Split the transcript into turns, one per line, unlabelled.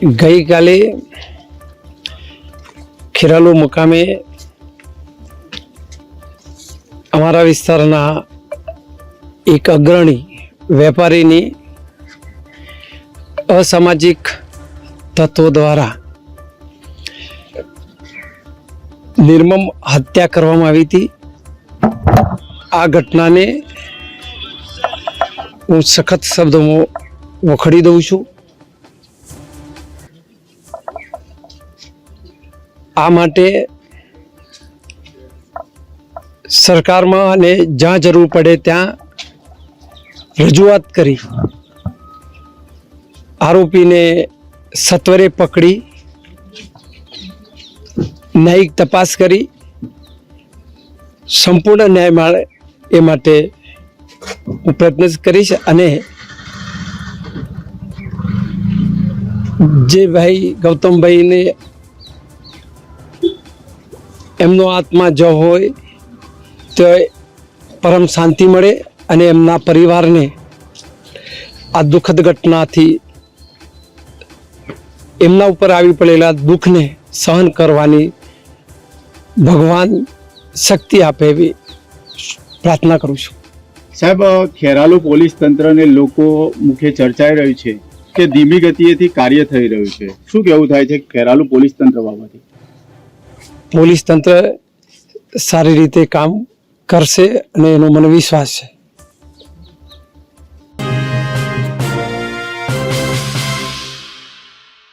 ગઈકાલે ખેરાલુ મુકામે અમારા વિસ્તારના એક અગ્રણી વેપારીની અસામાજિક તત્વો દ્વારા નિર્મમ હત્યા કરવામાં આવી હતી. આ ઘટનાને હું સખત શબ્દોમાં વખડી દઉં છું. આ માટે સરકારમાં અને જ્યાં જરૂર પડે ત્યાં રજૂઆત કરી. આરોપીને સત્વરે પકડી ન્યાયિક તપાસ કરી, સંપૂર્ણ ન્યાય મળે એ માટે હું પ્રયત્ન કરીશ અને જે ભાઈ ગૌતમભાઈને એમનો આત્મા જો હોય, તો પરમ શાંતિ મળે અને એમના પરિવારને આ દુઃખદ ઘટનાથી એમના ઉપર આવી પડેલા દુઃખને સહન કરવાની ભગવાન શક્તિ આપે એવી પ્રાર્થના કરું છું.
સાહેબ ખેરાલુ પોલીસ તંત્રને લોકો મુખ્ય ચર્ચાઈ રહ્યું છે કે ધીમી ગતિએથી કાર્ય થઈ રહ્યું છે. શું કેવું થાય છે ખેરાલુ પોલીસ તંત્ર બાબતે?
પોલીસ તંત્ર સારી રીતે કામ કરશે અને એનો મને વિશ્વાસ છે.